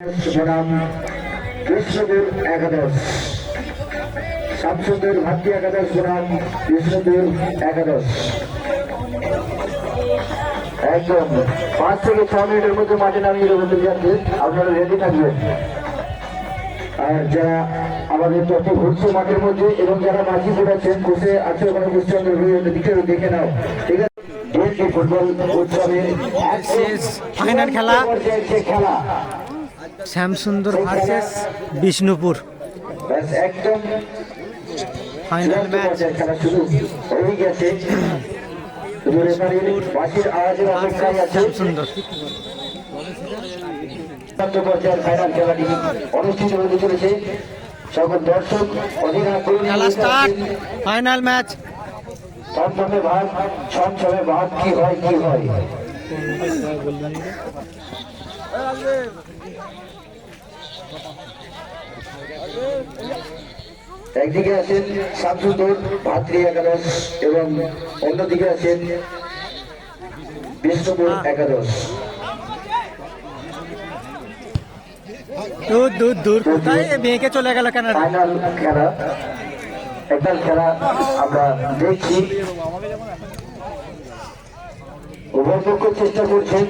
বনাম কৃষ্ণপুর একাদশ। বনাম কৃষ্ণপুর একাদশ একদম। পাঁচ থেকে ছ মিনিটের মধ্যে মাঠে নামিয়ে দেবো আপনারা রেডি থাকবেন। আর যারা আমাদের তথ্য ঘুরছে মাঠের মধ্যে এবং যারা মাঝি ঘুরাচ্ছেন বসে আছে ওখানে কুশচন্দ্র দিকে দেখে নাও ঠিক আছে? ফুটবল উৎসবে ফাইনাল খেলা। খেলা Shyamsundar versus Bishnupur. Final match final final match ভাগ ভাগ কি হয় কি হয়। একদিকে আছেন শামসুদ্দৌর ভাতৃ একাদশ এবং অন্যদিকে আছেন বিষ্ণুপুর একাদশ। দূর দূর দূর। কোথায় মেয়েকে চলে গেল কেন ফাইনাল খেলা। একদম খেলা আমরা দেখছি। উভয় পক্ষ চেষ্টা করছেন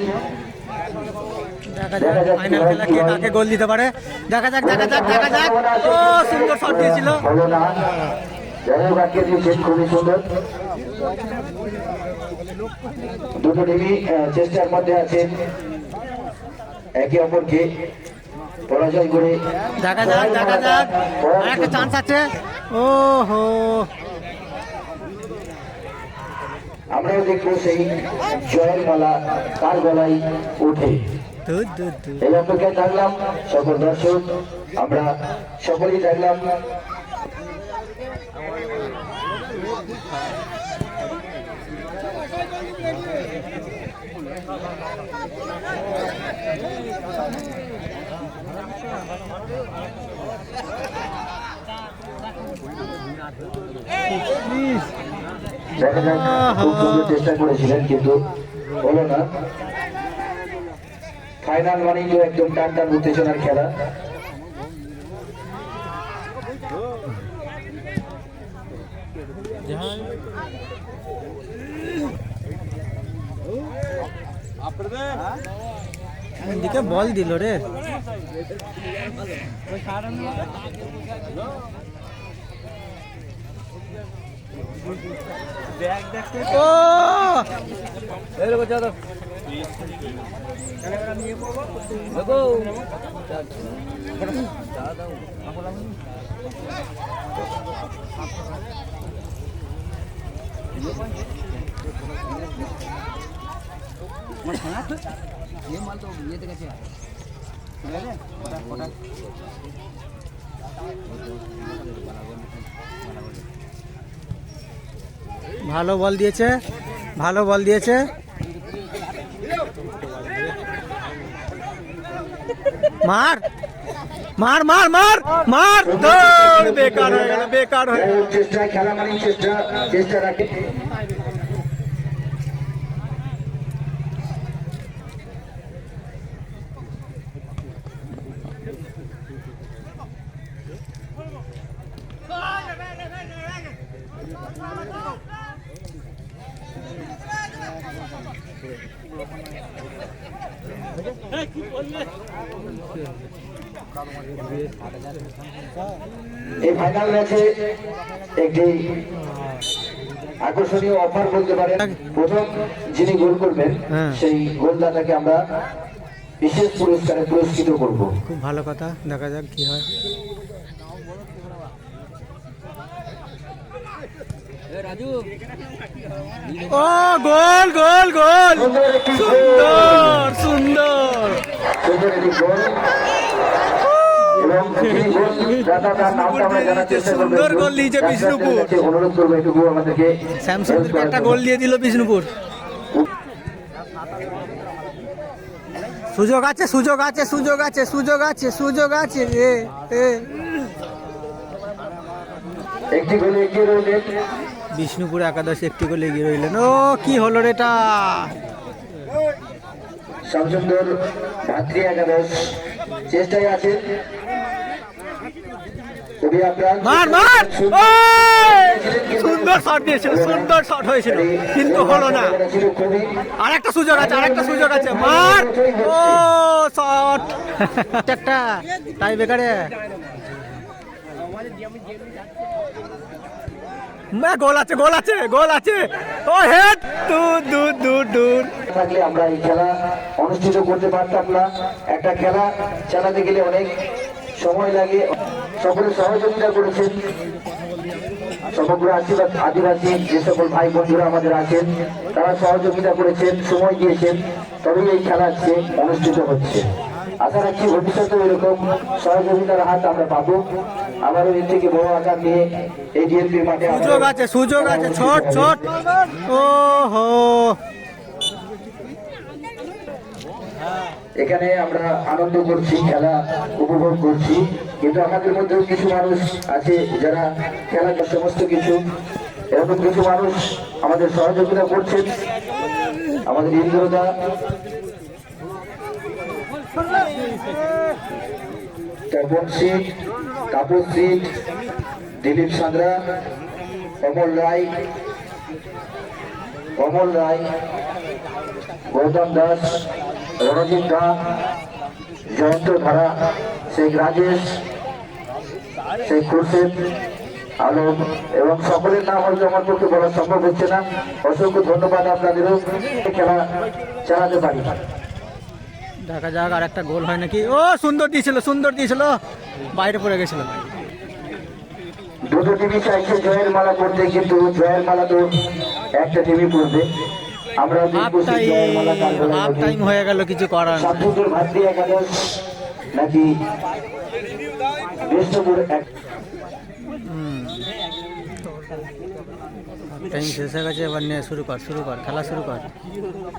দেখা যাক ফাইনাল খেলা কে কাকে গোল দিতে পারে। দেখা যাক দেখা যাক দেখা যাক। ও সুন্দর শট দিয়েছিল। খুবই সুন্দর দুটো টিমই চেষ্টার মধ্যে আছেন একে অপরকে পরাজয় করে দেখা যাক দেখা যাক। আর একটা চান্স আছে। ও হো আমরাও দেখব সেই জয়ের মালা কার গলায় ওঠে। দূর এই অপেক্ষায় থাকলাম সকল দর্শক আমরা সকলেই থাকলাম। দেখা যাক চেষ্টা করেছিলেন কিন্তু হলো না। ফাইনাল মানেই তো একদম টান টান উত্তেজনার খেলা। এদিকে বল দিল রে। ও! ভালো বল দিয়েছে ভালো বল দিয়েছে। মার মার মার মার মার দৌড় বেকার হয়ে গেল বেকার হয়ে যাই হোক, চেষ্টা খেলা মানেই চেষ্টা চেষ্টা রাখে এই ফাইনাল ম্যাচে একটি আকর্ষণীয় অফার বলতে পারেন। প্রথম যিনি গোল করবেন হ্যাঁ। সেই গোলদাতাকে আমরা বিশেষ পুরস্কারে পুরস্কৃত করব। খুব ভালো কথা। দেখা যাক কি হয়। ও, গোল গোল গোল। সুন্দর সুন্দর। সুন্দর গোল দিয়েছে বিষ্ণুপুর। করব একটু গোল দিয়ে দিল বিষ্ণুপুর। সুযোগ আছে সুযোগ আছে সুযোগ আছে সুযোগ আছে সুযোগ আছে এ একটি গোলে এগিয়ে রইলেন। বিষ্ণুপুর একাদশ একটি করে এগিয়ে রইলেন। ও কি হলো রে এটা? শামসুন্দর ভাতৃ একাদশ চেষ্টায় মার মার! সুন্দর শট দিয়েছিল সুন্দর শট হয়েছিল। কিন্তু হলো না। আর একটা সুযোগ আছে আর একটা সুযোগ আছে। মার! ও শট! একটা তাই বেকারে গোল আছে গোল আছে গোল আছে। ও, হেড! দূর দূর দূর দূর থাকলে আমরা এই খেলা অনুষ্ঠিত করতে পারতাম না। একটা খেলা চালাতে গেলে অনেক সময় লাগে। সকলে সহযোগিতা করেছেন। সমগ্র আদিবাসী যে সকল ভাই বন্ধুরা আমাদের আছেন, তারা সহযোগিতা করেছেন, সময় দিয়েছেন। তবেই এই খেলা আজকে অনুষ্ঠিত হচ্ছে। আশা রাখছি ভবিষ্যতে এরকম সহযোগিতার হাত আমরা পাবো। আবারও এর থেকে বড় আকার নিয়ে এই ডিএনপির মাঠে সুযোগ আছে সুযোগ আছে ছোট ছোট। ও হো এখানে আমরা আনন্দ করছি খেলা উপভোগ করছি। কিন্তু আমাদের মধ্যেও কিছু মানুষ আছে যারা খেলার সমস্ত কিছু এরকম কিছু মানুষ আমাদের সহযোগিতা করছেন। আমাদের ইন্দ্রদা। তপন সিং কাপুর সিং, দিলীপ সাঁতরা কমল রায়, অমল রায়, গৌতম দাস, রণজিৎ দা, জয়ন্ত ধারা, শেখ রাজেশ, শেখ খুরশেদ, আলম, এবং সকলের নাম হয়তো আমার পক্ষে বলা সম্ভব হচ্ছে না। অসংখ্য ধন্যবাদ আপনাদেরও। খেলা চালাতে পারি। দেখা যাক আর একটা গোল হয় নাকি? ও সুন্দর দিয়েছিল সুন্দর দিয়েছিল। বাইরে পড়ে গেছিল। দুটো টিভি চাইছে জয়ের মালা করতে কিন্তু জয়ের মালা তো একটা টিভি করবে আমরা হাফ দেখব জয়ের মালা টাইম হয়ে গেল কিছু করার নাকি বিষ্ণুপুর এক টাইম শেষ হয়ে গেছে এবার নে শুরু কর শুরু কর খেলা শুরু কর।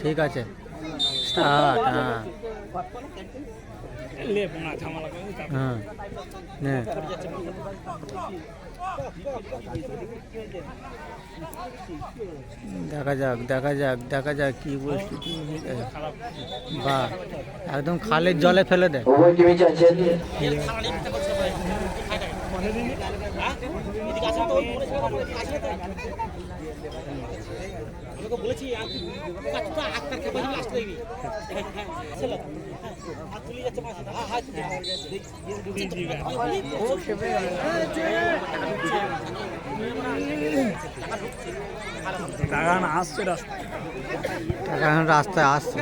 ঠিক আছে? স্টার্ট হ্যাঁ। হ্যাঁ নে। দেখা যাক দেখা যাক দেখা যাক কি পরিস্থিতি বা একদম খালের জলে ফেলে দেয় উভয় টিভি চাইছেন টাকা এখন রাস্তায় আসছে।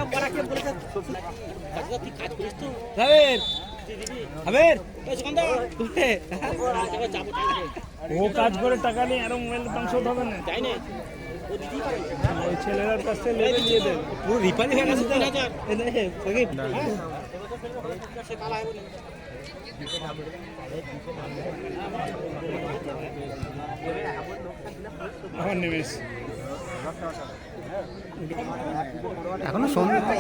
ও কাজ করে টাকা নিয়ে আরও মোবাইল শোধ হবে না। ওই ছেলেদের কাছ লেগে দিয়ে দেবে। পুরো রিপারি হয়ে আমার নেমেছে এখনও সন্ধ্যা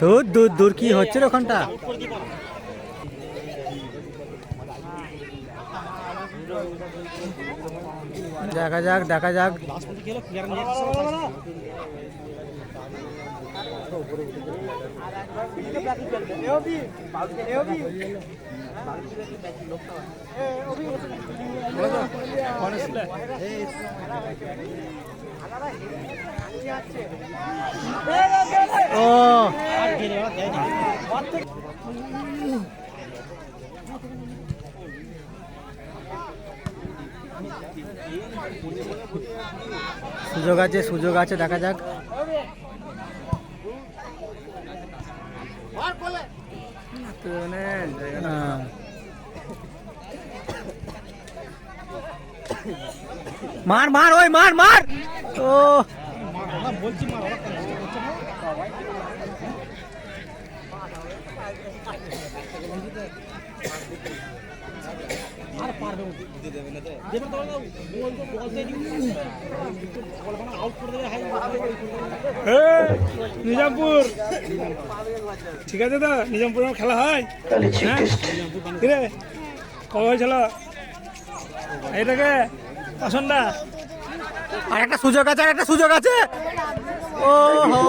দূর দূর কি হচ্ছে ওখানটা? দেখা যাক দেখা যাক। ও সুযোগ আছে সুযোগ আছে দেখা যাক। হ্যাঁ। মার মার ওই মার মার ও নিজামপুর। ঠিক আছে তো? নিজামপুর আমার খেলা হয়? হ্যাঁ? কিরে? কবে হয়েছিল? এইটাকে আসনটা আর একটা সুযোগ আছে আর একটা সুযোগ আছে। ও হো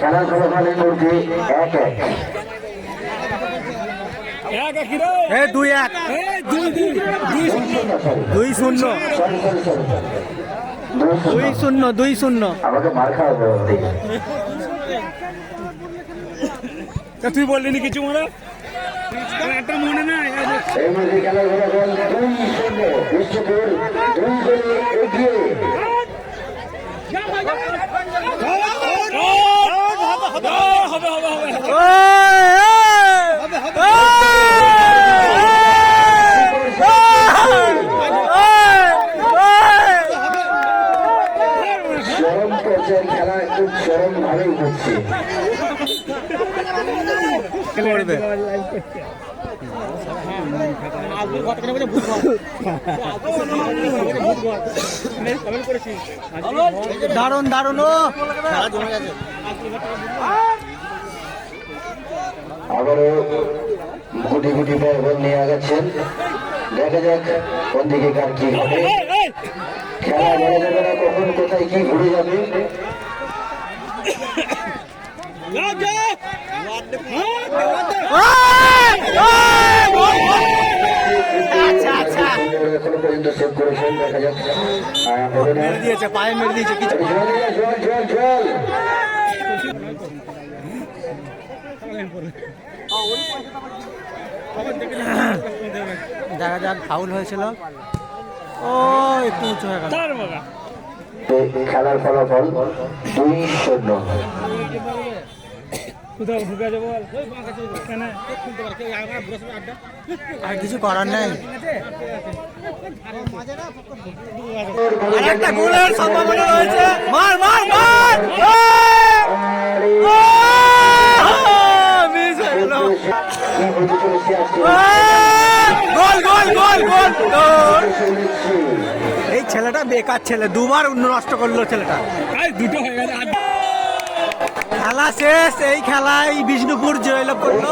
ফলাফল এই মুহূর্তে এক এক। এক একই রে এ দুই এক। শূন্য। দুই শূন্য। দুই শূন্য আমাকে মার খাওয়াবে তুই বললি নি কিছু মনে? মনে এই শূন্য বিষ্ণুপুর দুই গোলে! চরম পর্যায়ের খেলা একটু হচ্ছে দারুণ দারুণ ও আবারও গুটি গুটি বল নিয়ে আগাচ্ছেন দেখা যাক কোন দিকে কার কি হবে খেলা বলা যাবে না কখন কোথায় কি ঘুরে যাবে! আচ্ছা, আচ্ছা। করেছেন দেখা মেরে দিয়েছে পায়ে মেরে দিয়েছে কিছু দেখা যাক ফাউল হয়েছিল ও একটু উঁচু হয়ে গেল। খেলার ফলাফল দুই শূন্য। কোথাও ঢুকে যাব কেন? আর কিছু করার নেই। আর একটা গোলের সম্ভাবনা রয়েছে। মার মার মার! এই ছেলেটা বেকার ছেলে দুবার নষ্ট করল ছেলেটা। দুটো হয়ে গেছে। খেলা শেষ এই খেলায় বিষ্ণুপুর জয়লাভ করল।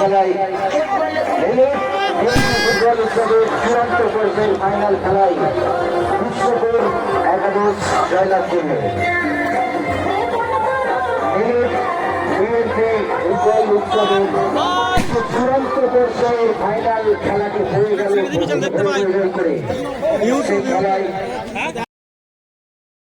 ফাইনাল খেলায় বিশ্বপুর একাদশ জয়লাভ করবে ফুটবল উৎসবের চূড়ান্ত পর্যায়ের ফাইনাল খেলাটি হয়ে গেল করে